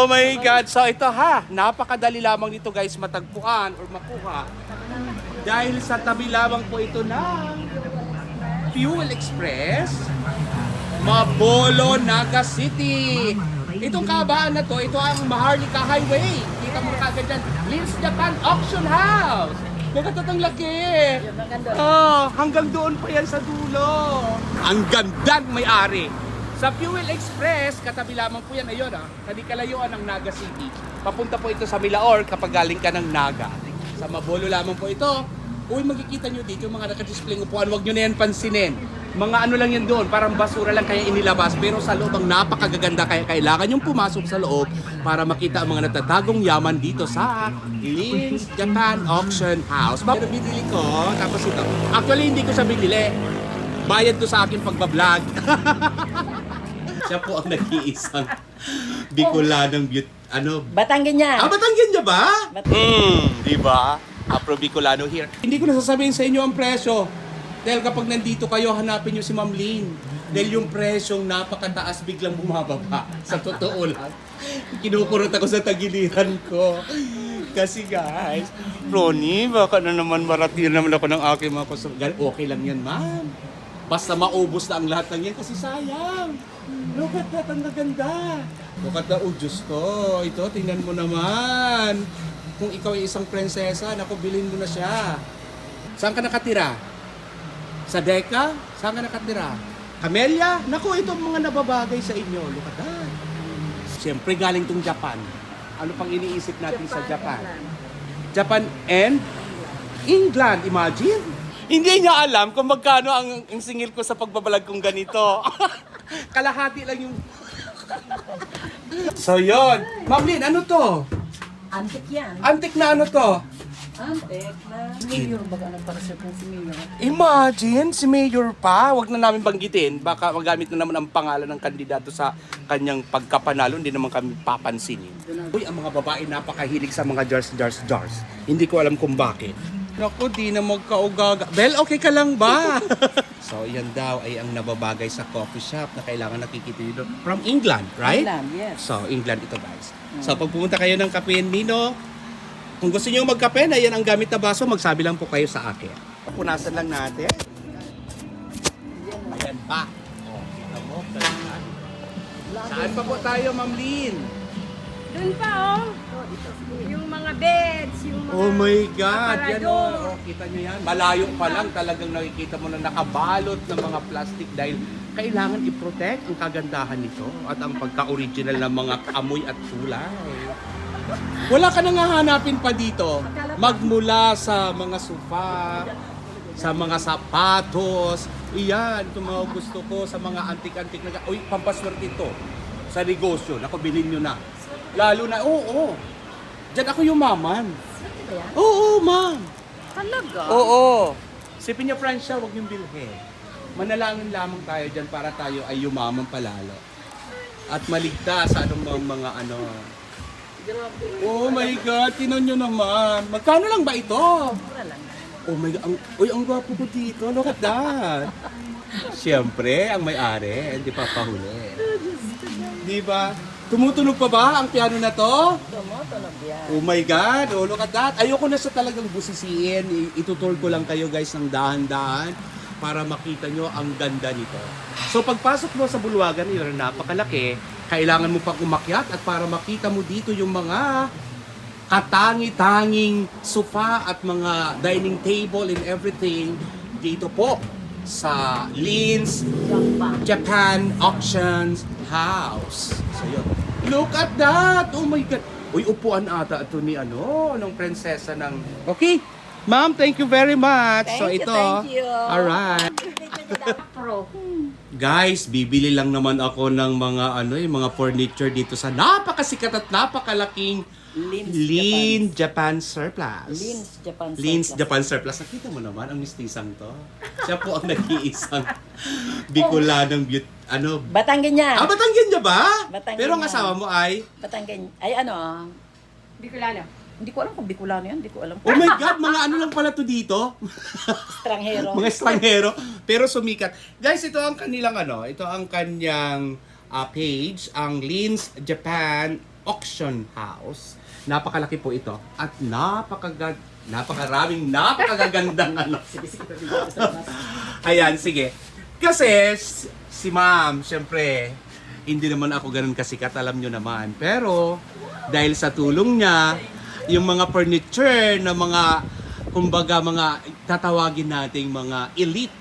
Oh my God! So ito ha, napakadali lamang nito guys matagpuan or makuha. Dahil sa tabi lamang po ito ng Fuel Express, Mabolo, Naga City. Itong kabaan na to, ito ang Maharlika Highway. Kita mo kagad dyan, Lins Japan Auction House. Nakatatang laki. Oh, hanggang doon pa yan sa dulo. Ang gandang may-ari. Sa Fuel Express, katabi lamang po yan ayun ah. Kadi kalayuan ng Naga City. Papunta po ito sa Milaor kapag galing ka ng Naga. Sa Mabolo lamang po ito. Uy, makikita nyo dito yung mga nakadisplay ng upuan. Huwag nyo na yan pansinin. Mga ano lang yan doon, parang basura lang kaya inilabas. Pero sa loob ang napakagaganda kaya kailangan yung pumasok sa loob para makita ang mga natatagong yaman dito sa Lins Japan Auction House. Pero binili ko, tapos ito. Actually, hindi ko siya binili. Bayad to sa akin pagbablog. siya po ang nag-iisang Bicolanong beauty. Ano? Batanggan niya. Ah, Batanggen niya ba? Hmm, di ba? Afro Bicolano here. Hindi ko na sasabihin sa inyo ang presyo. Dahil kapag nandito kayo, hanapin nyo si Ma'am Lynn. Dahil yung presyong napakataas biglang bumababa. Sa totoo lang. Kinukurot ako sa tagiliran ko. Kasi guys, Ronnie, baka na naman maratir naman ako ng aking mga customer. Okay lang yan, ma'am. Basta maubos na ang lahat ng yan kasi sayang. Look at that, ang gaganda. Look at that, oh Diyos ko. Ito, tingnan mo naman. Kung ikaw ay isang prinsesa, naku, bilhin mo na siya. Saan ka nakatira? Sa Deka? Saan ka nakatira? Camellia? Naku, ito ang mga nababagay sa inyo. Look at that. Siyempre, galing tong Japan. Ano pang iniisip natin sa Japan? Japan and England, imagine. Hindi niya alam kung magkano ang, ang singil ko sa pagbabalag kong ganito. Kalahati lang yung... so yon. Ma'am Lynn, ano to? Antik yan. Antik na ano to? Antik na. Mayor baga ang parasip ng si Mayor. Imagine, si Mayor pa. Huwag na namin banggitin. Baka magamit na naman ang pangalan ng kandidato sa kanyang pagkapanalo. Hindi naman kami papansinin. Uy, ang mga babae napakahilig sa mga jars, jars, jars. Hindi ko alam kung bakit. Naku, di na magkaugaga. Bel, okay ka lang ba? so, yan daw ay ang nababagay sa coffee shop na kailangan nakikita nyo doon. From England, right? England, yes. So, England ito guys. So, pag pumunta kayo ng Kape Nino, kung gusto niyo magkape na yan ang gamit na baso, magsabi lang po kayo sa akin. Punasan lang natin. Ayan pa. Oh, kita mo. Saan pa po tayo, Ma'am Lynn? Doon pa oh. Yung mga beds, yung mga Oh my God! Yan aparador. oh. oh, kita niyo yan. Malayo pa lang talagang nakikita mo na nakabalot ng mga plastic dahil kailangan i-protect ang kagandahan nito at ang pagka-original ng mga amoy at kulay. Wala ka nang hahanapin pa dito. Magmula sa mga sofa, sa mga sapatos, iyan, itong mga gusto ko, sa mga antik-antik na... Uy, pampaswerte ito. Sa negosyo, naku, bilhin nyo na. Lalo na, oo, oo. Diyan ako yumaman. Oo, ma'am. Talaga? Oo. Si Pinya Francia, huwag niyong bilhin. Manalangin lamang tayo dyan para tayo ay yumaman palalo. At maligtas sa anong mga, mga ano. Oh my God, tinan nyo naman. Magkano lang ba ito? Mura lang. Oh my God, ang, uy, ang gwapo ko dito. Look at that. Siyempre, ang may-ari, hindi pa pahuli. Di ba? Tumutunog pa ba ang piano na to? Tumutunog yan. Oh my God, oh look at that. Ayoko na sa talagang busisiin. Itutur ko lang kayo guys ng dahan-dahan para makita nyo ang ganda nito. So pagpasok mo sa bulwagan, yun napakalaki. Kailangan mo pang umakyat at para makita mo dito yung mga katangi-tanging sofa at mga dining table and everything dito po sa Lins Japan. Auctions House. So yun. Look at that! Oh my God! Uy, upuan ata ito ni ano, ng prinsesa ng... Okay. Ma'am, thank you very much. Thank so you, ito. thank you. Alright. Pro. Guys, bibili lang naman ako ng mga ano, yung mga furniture dito sa napakasikat at napakalaking Lins Lean Japan Surplus. Lins Japan Lins surplus. Japan Surplus. Nakita mo naman ang mistisang to. Siya po ang nag-iisang Bicolanong beauty. Ano? Batanggan niya. Ah, Batanggen niya ba? Batanggen Pero ang asawa mo ay? Batanggan. Ay ano, Bicolano. Hindi ko alam kung Bicolano yan. Hindi ko alam. Oh my God, mga ano lang pala to dito? Estranghero. mga estranghero. Pero sumikat. Guys, ito ang kanilang ano, ito ang kanyang ah, page, ang Lins Japan Auction House. Napakalaki po ito at napakagad napakaraming napakagagandang ano. Ayan, sige. Kasi si ma'am, syempre, hindi naman ako ganun kasikat, alam nyo naman. Pero, dahil sa tulong niya, yung mga furniture na mga, kumbaga mga tatawagin nating mga elite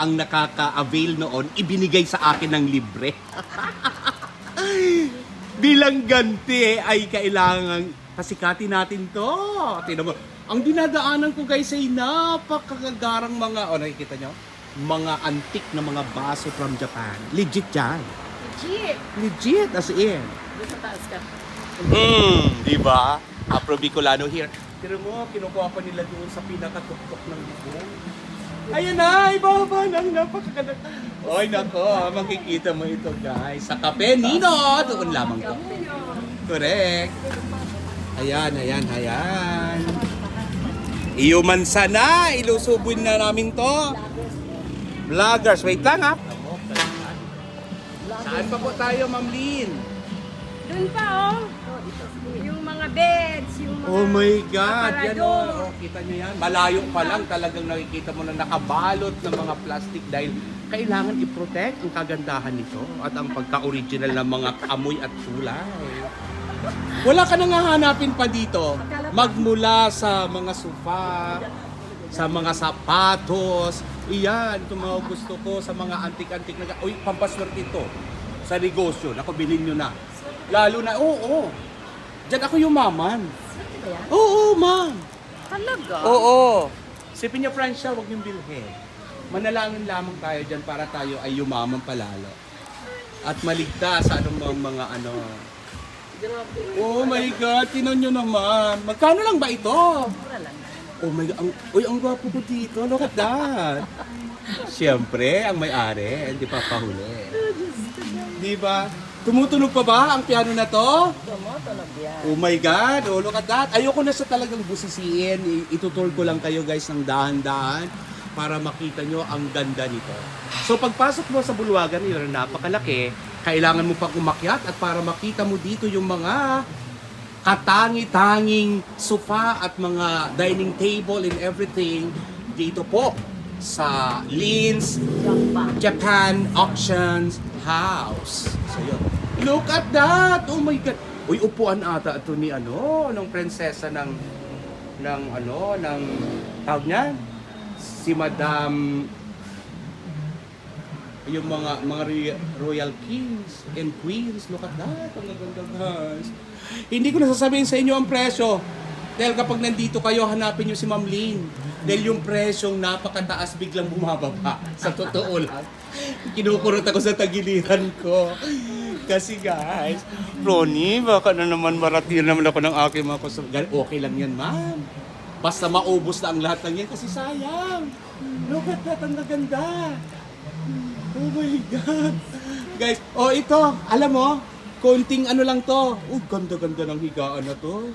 ang nakaka-avail noon, ibinigay sa akin ng libre. Bilang ganti ay kailangan pasikatin natin to. Tingnan mo, ang dinadaanan ko guys ay napakagagarang mga, o nakikita nyo? Mga antik na mga baso from Japan. Legit yan. Legit. Legit as in. Doon sa taas ka. Hmm, di ba? Afro Bicolano here. Pero mo, kinukuha pa nila doon sa pinakatuktok ng bubong. Ayun na, ibaba ng napakaganda. Oy, nako, makikita mo ito guys. Sa Kape Nino, doon lamang to. Correct. Ayan, ayan, ayan. Iyuman sana, ilusubin na namin to. Vloggers, wait lang ha. Saan pa po tayo, Ma'am Lynn? Doon pa oh. Yung mga beds, yung mga Oh my God! Yan aparador. o, oh, kita nyo yan. Malayo pa lang talagang nakikita mo na nakabalot ng mga plastic dahil kailangan i-protect ang kagandahan nito at ang pagka-original ng mga amoy at kulay. Wala ka nang hahanapin pa dito. Magmula sa mga sofa, sa mga sapatos, iyan, itong mga gusto ko sa mga antik-antik na, uy, pampaswerte ito sa negosyo, naku, bilhin nyo na. Lalo na, oo, oo. Diyan ako yumaman. Oo, ma'am. Talaga? Oo. Sipin niyo, Francia, huwag niyong bilhin. Manalangin lamang tayo dyan para tayo ay yumaman palalo. At maligtas sa anong mga, mga ano. Oh my God, tinan nyo naman. Magkano lang ba ito? Mura lang. Oh my God, ang, uy, ang gwapo ko dito. Look at that. Siyempre, ang may-ari, hindi pa pahuli. Di ba? Tumutunog pa ba ang piano na to? Oh my God, oh look at that. Ayoko na sa talagang busisiin. I- Itutur ko lang kayo guys ng dahan-dahan para makita nyo ang ganda nito. So pagpasok mo sa bulwagan nila na napakalaki, kailangan mo pang umakyat at para makita mo dito yung mga katangi-tanging sofa at mga dining table and everything dito po sa Lin's Japan. Japan Auctions House. So yun. Look at that! Oh my God! Uy, upuan ata ito ni ano, ng prinsesa ng ng ano, ng tawag niya? Si Madam yung mga mga royal kings and queens. Look at that. Ang gaganda guys. Hindi ko na sasabihin sa inyo ang presyo. Dahil kapag nandito kayo, hanapin nyo si Ma'am Lynn. Dahil yung presyong napakataas biglang bumababa. Sa totoo lang. Kinukurot ako sa tagiliran ko. Kasi guys, Ronnie, baka na naman maratir naman ako ng aking mga customer. Okay lang yan, ma'am. Basta maubos na ang lahat ng yan kasi sayang. Look at that, ang gaganda. Oh my God. Guys, oh ito, alam mo, konting ano lang to. Oh, ganda-ganda ng higaan na to.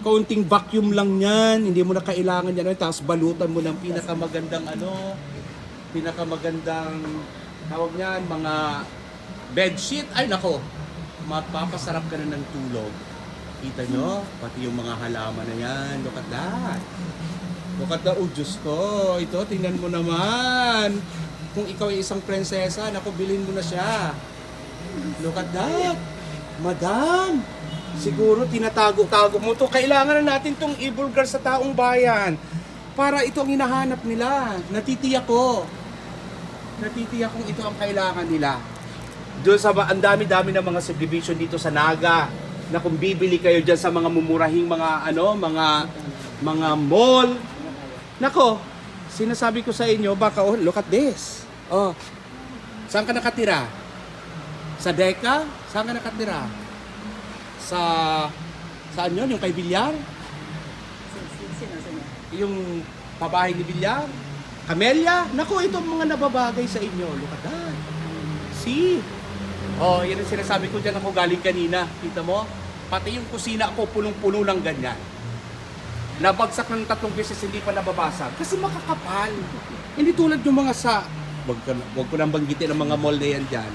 Konting vacuum lang yan. Hindi mo na kailangan yan. Tapos balutan mo ng pinakamagandang ano, pinakamagandang tawag niyan, mga bedsheet. Ay nako, mapapasarap ka na ng tulog. Kita nyo, pati yung mga halaman na yan. Look at that. Look at that. Oh, Diyos ko. Ito, tingnan mo naman. Kung ikaw ay isang prinsesa, naku, bilhin mo na siya. Look at that. Madam, siguro tinatago-tago mo to. Kailangan na natin tong ibulgar sa taong bayan. Para ito ang hinahanap nila. Natitiyak ko. Natitiyak kong ito ang kailangan nila. Doon sa ang dami-dami ng mga subdivision dito sa Naga na kung bibili kayo diyan sa mga mumurahing mga ano, mga mga mall. Nako, sinasabi ko sa inyo, baka oh, look at this. Oh. Saan ka nakatira? Sa Deka? Saan ka nakatira? Sa saan yun? Yung kay sino? Yung pabahay ni Bilyar? Camellia? Nako, ito mga nababagay sa inyo. Look at that. See? Oh, yan ang sinasabi ko dyan ako galing kanina. Kita mo? Pati yung kusina ko punong-puno ng ganyan. Nabagsak ng tatlong beses hindi pa nababasag. Kasi makakapal. Hindi tulad yung mga sa... Wag, ko, na- wag ko nang banggitin ang mga mall na yan dyan.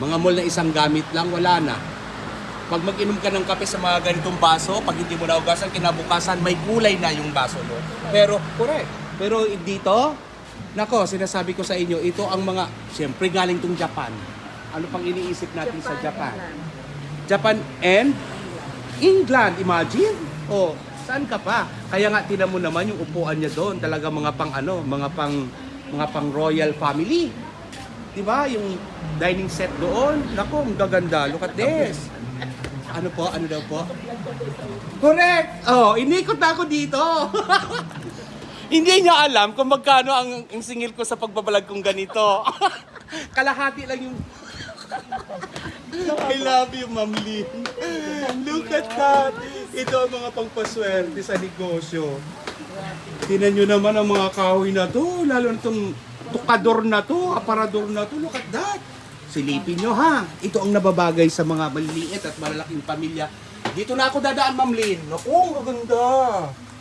Mga mall na isang gamit lang, wala na. pag mag-inom ka ng kape sa mga ganitong baso, pag hindi mo naugasan, kinabukasan, may kulay na yung baso mo. Pero, correct. Pero dito, nako, sinasabi ko sa inyo, ito ang mga, siyempre galing tong Japan. Ano pang iniisip natin sa Japan? Japan and England, imagine. Oh, saan ka pa? Kaya nga tinan mo naman yung upuan niya doon, talaga mga pang ano, mga pang mga pang royal family. 'Di ba? Yung dining set doon. Nako, ang gaganda. Look at this. Ano po? Ano daw po? Correct. Oh, inikot na ako dito. Hindi niya alam kung magkano ang, ang singil ko sa pagbabalag kong ganito. Kalahati lang yung I love you, Ma'am Lynn. Look at that. Ito ang mga pangpaswerte sa negosyo. Tinan nyo naman ang mga kahoy na to, lalo na itong tukador na to, aparador na to. Look at that. Silipin nyo ha. Ito ang nababagay sa mga maliliit at malalaking pamilya. Dito na ako dadaan, Ma'am Lynn. Naku, ang gaganda.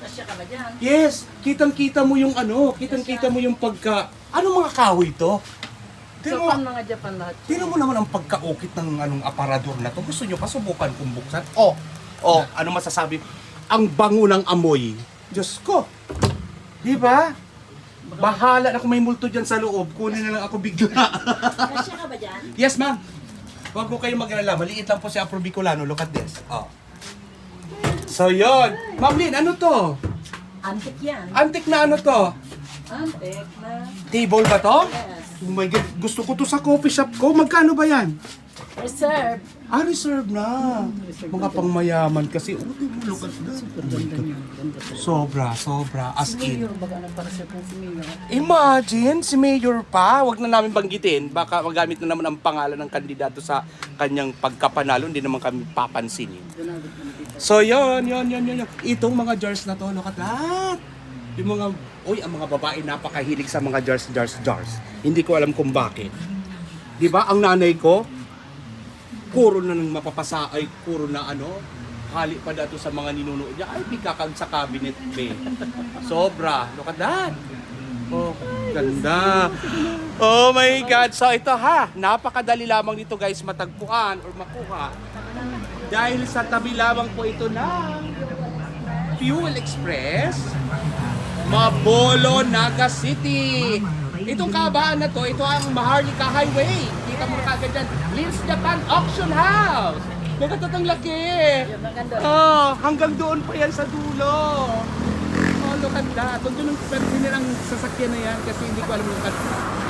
Kasya ka ba dyan? Yes, kitang-kita mo yung ano, kitang-kita mo yung pagka... Ano mga kahoy to? Mo, Japan, mga Japan lahat. tingnan mo naman ang pagkaukit ng anong aparador na to. Gusto nyo pa subukan kung buksan? Oh, oh, ano masasabi? Ang bango ng amoy. Diyos ko. Di ba? Bahala na kung may multo dyan sa loob. Kunin na lang ako bigla. Kasya ka ba dyan? yes, ma'am. Huwag ko kayong mag-alala. Maliit lang po si Afro Bicolano. Look at this. Oh. So, yon. Ma'am Lynn, ano to? Antik yan. Antik na ano to? Antik na. Table ba to? Yes. Oh my God, gusto ko to sa coffee shop ko. Magkano ba yan? Reserve. Ah, reserve na. Mga pangmayaman kasi. Oh, di mo, look at that. Ganda niya. Ganda to. Sobra, sobra. As Si in. Mayor, baga ng para-reserve ng si Mayor. Imagine, si Mayor pa. Huwag na namin banggitin. Baka magamit na naman ang pangalan ng kandidato sa kanyang pagkapanalo. Hindi naman kami papansinin. Dito. So, yon, yon, yon, yon. yon. Itong mga jars na to, look at that. Yung mga, uy, ang mga babae napakahilig sa mga jars, jars, jars. Hindi ko alam kung bakit. Di ba, ang nanay ko, puro na ng mapapasa, ay puro na ano, hali pa dato sa mga ninuno niya, ay pikakag sa cabinet be. Sobra. Look at that. Oh, ganda. Oh my God. So ito ha, napakadali lamang nito guys matagpuan or makuha. Dahil sa tabi lamang po ito ng Fuel Express, Mabolo, Naga City. Itong kabaan na to, ito ang Maharlika Highway. Kita mo na kagad dyan, Lins Japan Auction House. Nagkatatang laki. Oh, hanggang doon pa yan sa dulo. Oh, look at that. Doon doon pwede ang sasakyan na yan kasi hindi ko alam yung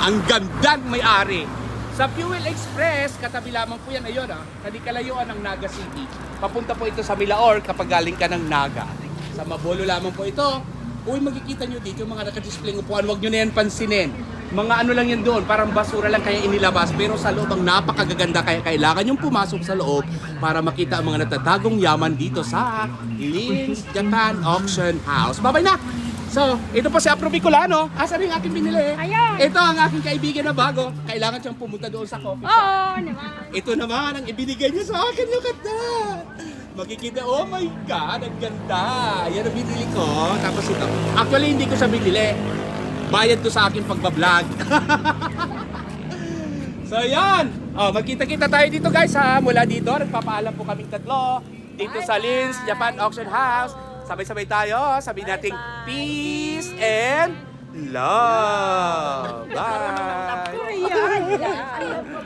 Ang gandang may-ari. Sa Fuel Express, katabi lamang po yan. Ayun ah, hindi kalayuan ng Naga City. Papunta po ito sa Milaor kapag galing ka ng Naga. Sa Mabolo lamang po ito. Uy, makikita nyo dito yung mga nakadisplay ng upuan. Huwag nyo na yan pansinin. Mga ano lang yan doon, parang basura lang kaya inilabas. Pero sa loob ang napakagaganda kaya kailangan yung pumasok sa loob para makita ang mga natatagong yaman dito sa Lins Japan Auction House. Babay na! So, ito po si Afro Bicolano. Asa rin yung aking binili? Ayun. Ito ang aking kaibigan na bago. Kailangan siyang pumunta doon sa coffee shop. Oo, naman. Ito naman ang ibinigay niya sa akin. Look at that! Makikita, oh my God, ang ganda. Yan ang binili ko. Tapos ito, actually hindi ko siya binili. Bayad to sa akin pagbablog. so yan. Oh, magkita-kita tayo dito guys ha. Mula dito, nagpapaalam po kaming tatlo. Dito sa Lins, Japan Auction House. Sabay-sabay tayo. Sabi nating peace and love. Bye.